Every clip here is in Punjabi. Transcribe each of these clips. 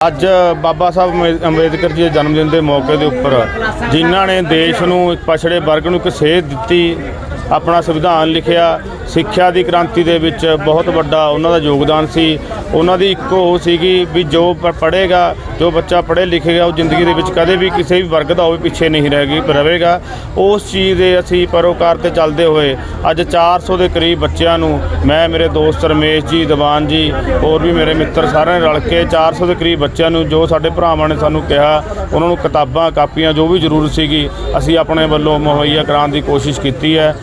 ਅੱਜ ਬਾਬਾ ਸਾਹਿਬ ਅੰਬੇ- ਅੰਬੇਦਕਰ ਜੀ ਦੇ ਜਨਮ ਦਿਨ ਦੇ ਮੌਕੇ ਦੇ ਉੱਪਰ ਜਿਨ੍ਹਾਂ ਨੇ ਦੇਸ਼ ਨੂੰ ਇੱਕ ਪਛੜੇ ਵਰਗ ਨੂੰ ਇੱਕ ਸੇਧ ਦਿੱਤੀ, ਆਪਣਾ ਸੰਵਿਧਾਨ ਲਿਖਿਆ, ਸਿੱਖਿਆ ਦੀ ਕ੍ਰਾਂਤੀ ਦੇ ਵਿੱਚ ਬਹੁਤ ਵੱਡਾ ਉਹਨਾਂ ਦਾ ਯੋਗਦਾਨ ਸੀ। ਉਹਨਾਂ ਦੀ ਇੱਕੋ ਉਹ ਸੀਗੀ ਵੀ ਜੋ ਪੜ੍ਹੇਗਾ, ਜੋ ਬੱਚਾ ਪੜ੍ਹੇ ਲਿਖੇਗਾ, ਉਹ ਜ਼ਿੰਦਗੀ ਦੇ ਵਿੱਚ ਕਦੇ ਵੀ ਕਿਸੇ ਵੀ ਵਰਗ ਦਾ ਹੋਵੇ, ਪਿੱਛੇ ਨਹੀਂ ਰਹੇਗੀ ਰਹੇਗਾ। ਉਸ ਚੀਜ਼ ਦੇ ਅਸੀਂ ਪਰੋਕਾਰ ਤੇ ਚੱਲਦੇ ਹੋਏ ਅੱਜ 400 ਦੇ ਕਰੀਬ ਬੱਚਿਆਂ ਨੂੰ ਮੈਂ, ਮੇਰੇ ਦੋਸਤ ਰਮੇਸ਼ ਜੀ, ਦੀਵਾਨ ਜੀ, ਹੋਰ ਵੀ ਮੇਰੇ ਮਿੱਤਰ ਸਾਰਿਆਂ ਨੇ ਰਲ ਕੇ 400 ਦੇ ਕਰੀਬ ਬੱਚਿਆਂ ਨੂੰ ਜੋ ਸਾਡੇ ਭਰਾਵਾਂ ਨੇ ਸਾਨੂੰ ਕਿਹਾ, ਉਹਨਾਂ ਨੂੰ ਕਿਤਾਬਾਂ, ਕਾਪੀਆਂ, ਜੋ ਵੀ ਜ਼ਰੂਰਤ ਸੀਗੀ, ਅਸੀਂ ਆਪਣੇ ਵੱਲੋਂ ਮੁਹੱਈਆ ਕਰਾਉਣ ਦੀ ਕੋਸ਼ਿਸ਼ ਕੀਤੀ ਹੈ।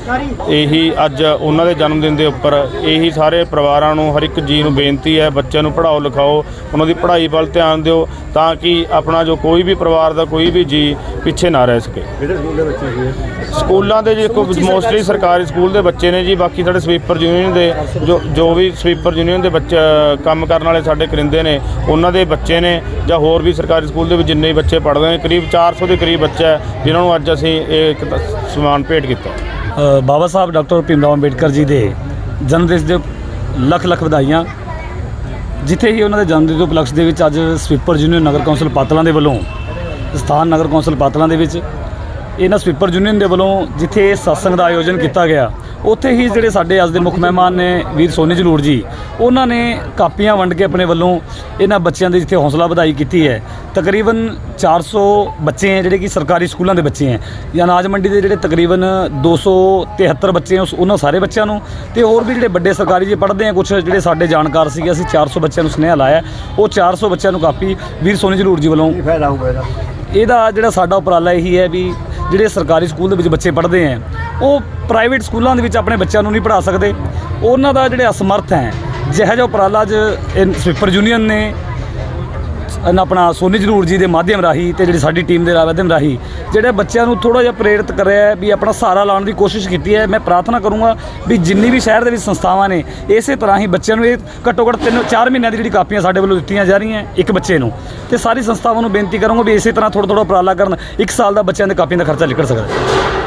ਇਹੀ ਅੱਜ ਉਹਨਾਂ ਦੇ ਜਨਮ ਦਿਨ ਦੇ ਉੱਪਰ ਇਹੀ ਸਾਰੇ ਪਰਿਵਾਰਾਂ ਨੂੰ ਹਰ ਇੱਕ ਜੀ ਨੂੰ ਬੇਨਤੀ ਹੈ ਬੱਚਿਆਂ ਨੂੰ ਪੜ੍ਹਾਓ ਲਿਖਾਓ ਉਹਨਾਂ ਦੀ ਪੜ੍ਹਾਈ ਵੱਲ ਧਿਆਨ ਦਿਓ ਤਾਂ ਕਿ ਆਪਣਾ ਜੋ ਕੋਈ ਵੀ ਪਰਿਵਾਰ ਦਾ ਕੋਈ ਵੀ ਜੀ ਪਿੱਛੇ ਨਾ ਰਹਿ ਸਕੇ। ਕਿਹੜੇ ਸਕੂਲ ਦੇ ਬੱਚੇ ਸੀ ਸਕੂਲਾਂ ਦੇ ਜੀ ਮੋਸਟਲੀ ਸਰਕਾਰੀ ਸਕੂਲ। ਦੇ ਬੱਚੇ ਨੇ ਜੀ ਬਾਕੀ ਸਾਡੇ ਸਵੀਪਰ ਯੂਨੀਅਨ ਦੇ ਜੋ ਜੋ ਵੀ ਸਵੀਪਰ ਯੂਨੀਅਨ ਦੇ ਬੱਚੇ ਕੰਮ ਕਰਨ ਵਾਲੇ ਸਾਡੇ ਕਰਿੰਦੇ ਨੇ ਉਹਨਾਂ ਦੇ ਬੱਚੇ ਨੇ ਜਾਂ ਹੋਰ ਵੀ ਸਰਕਾਰੀ ਸਕੂਲ ਦੇ ਵਿੱਚ ਜਿੰਨੇ ਵੀ ਬੱਚੇ ਪੜ੍ਹਦੇ ਨੇ ਕਰੀਬ 400 ਦੇ ਕਰੀਬ ਬੱਚਾ ਹੈ ਜਿਨ੍ਹਾਂ ਨੂੰ ਅੱਜ ਅਸੀਂ ਇਹ ਇੱਕ ਸਨਮਾਨ ਭੇਟ ਕੀਤਾ। ਬਾਬਾ ਸਾਹਿਬ ਡਾਕਟਰ ਭੀਮਰਾਓ ਅੰਬੇਡਕਰ ਜੀ ਦੇ ਜਨਮ ਦਿਵਸ ਦੇ ਲੱਖ ਲੱਖ ਵਧਾਈਆਂ। ਜਿੱਥੇ ਹੀ ਉਹਨਾਂ ਦੇ ਜਨਮ ਦਿਨ ਦੇ ਉਪਲਕਸ਼ ਦੇ ਵਿੱਚ ਅੱਜ ਸਵੀਪਰ ਯੂਨੀਅਨ ਨਗਰ ਕੌਂਸਲ ਪਾਤਲਾਂ ਦੇ ਵੱਲੋਂ, ਸਥਾਨ ਨਗਰ ਕੌਂਸਲ ਪਾਤਲਾਂ ਦੇ ਵਿੱਚ, ਇਹਨਾਂ ਸਵੀਪਰ ਯੂਨੀਅਨ ਦੇ ਵੱਲੋਂ ਜਿੱਥੇ ਸਤਸੰਗ ਦਾ ਆਯੋਜਨ ਕੀਤਾ ਗਿਆ ਉੱਥੇ ਹੀ ਜਿਹੜੇ ਸਾਡੇ ਅੱਜ ਦੇ ਮੁੱਖ ਮਹਿਮਾਨ ਨੇ ਵੀਰ ਸੋਨੀ ਜਲੂਰ ਜੀ ਉਹਨਾਂ ਨੇ ਕਾਪੀਆਂ ਵੰਡ ਕੇ ਆਪਣੇ ਵੱਲੋਂ ਇਹਨਾਂ ਬੱਚਿਆਂ ਦੇ ਜਿੱਥੇ ਹੌਸਲਾ ਵਧਾਈ ਕੀਤੀ ਹੈ। ਤਕਰੀਬਨ 400 ਬੱਚੇ ਹੈ ਜਿਹੜੇ ਕਿ ਸਰਕਾਰੀ ਸਕੂਲਾਂ ਦੇ ਬੱਚੇ ਹੈ। ਜਾਂ ਅਨਾਜ ਮੰਡੀ ਦੇ ਜਿਹੜੇ ਤਕਰੀਬਨ 273 ਬੱਚੇ ਹੈ ਉਹਨਾਂ ਸਾਰੇ ਬੱਚਿਆਂ ਨੂੰ ਤੇ ਹੋਰ ਵੀ ਜਿਹੜੇ ਵੱਡੇ ਸਰਕਾਰੀ ਜੇ ਪੜ੍ਹਦੇ ਆ ਕੁਝ ਜਿਹੜੇ ਸਾਡੇ ਜਾਣਕਾਰ ਸੀਗੇ ਅਸੀਂ 400 ਬੱਚਿਆਂ ਨੂੰ ਸੁਨੇਹਾ ਲਾਇਆ ਉਹ 400 ਬੱਚਿਆਂ ਨੂੰ ਕਾਪੀ ਵੀਰ ਸੋਨੀ ਜਲੂਰ ਜੀ ਵੱਲੋਂ ਫਾਇਦਾ ਹੋਊਗਾ ਇਹਦਾ? ਇਹਦਾ ਜਿਹੜਾ ਸਾਡਾ ਉਪਰਾਲਾ ਇਹੀ ਹੈ ਵੀ ਜਿਹੜੇ ਸਰਕਾਰੀ ਸਕੂਲ ਦੇ ਵਿੱਚ ਬੱਚੇ ਪੜ੍ਹਦੇ ਹੈ ਉਹ ਪ੍ਰਾਈਵੇਟ ਸਕੂਲਾਂ ਦੇ ਵਿੱਚ ਆਪਣੇ ਬੱਚਿਆਂ ਨੂੰ ਨਹੀਂ ਪੜ੍ਹਾ ਸਕਦੇ। ਉਹਨਾਂ ਦਾ ਜਿਹੜੇ ਅਸਮਰਥ ਹੈ, ਜਿਹੋ ਜਿਹਾ ਉਪਰਾਲਾ ਅੱਜ ਇਹ ਸਵੀਪਰ ਯੂਨੀਅਨ ਨੇ ਆਪਣਾ ਸੋਨੀ ਜਰੂਰ ਜੀ ਦੇ ਮਾਧਿਅਮ ਰਾਹੀਂ ਤੇ ਜਿਹੜੀ ਸਾਡੀ ਟੀਮ ਦੇ ਮਾਧਿਅਮ ਰਾਹੀਂ, ਜਿਹੜੇ ਬੱਚਿਆਂ ਨੂੰ ਥੋੜਾ ਜਿਹਾ ਪ੍ਰੇਰਿਤ ਕਰਿਆ ਵੀ ਆਪਣਾ ਸਹਾਰਾ ਲਾਉਣ ਦੀ ਕੋਸ਼ਿਸ਼ ਕੀਤੀ ਹੈ। ਮੈਂ ਪ੍ਰਾਰਥਨਾ ਕਰੂੰਗਾ ਵੀ ਜਿੰਨੀ ਵੀ ਸ਼ਹਿਰ ਦੇ ਵਿੱਚ ਸੰਸਥਾਵਾਂ ਨੇ, ਇਸੇ ਤਰ੍ਹਾਂ ਹੀ ਬੱਚਿਆਂ ਨੂੰ ਇਹ ਘੱਟੋ ਘੱਟ ਤਿੰਨ, ਚਾਰ ਮਹੀਨਿਆਂ ਦੀ ਜਿਹੜੀ ਕਾਪੀਆਂ ਸਾਡੇ ਵੱਲੋਂ ਦਿੱਤੀਆਂ ਜਾ ਰਹੀਆਂ ਇੱਕ ਬੱਚੇ ਨੂੰ। ਤੇ ਸਾਰੀ ਸੰਸਥਾਵਾਂ ਨੂੰ ਬੇਨਤੀ ਕਰੂੰਗਾ ਵੀ ਇਸੇ ਤਰ੍ਹਾਂ ਥੋੜਾ ਥੋੜਾ ਉਪਰਾਲਾ ਕਰਨ, ਇੱਕ ਸਾਲ ਦਾ ਬੱਚਿਆਂ ਦੇ ਕਾਪੀਆਂ ਦਾ ਖਰਚਾ ਨਿਕਲ ਸਕਦਾ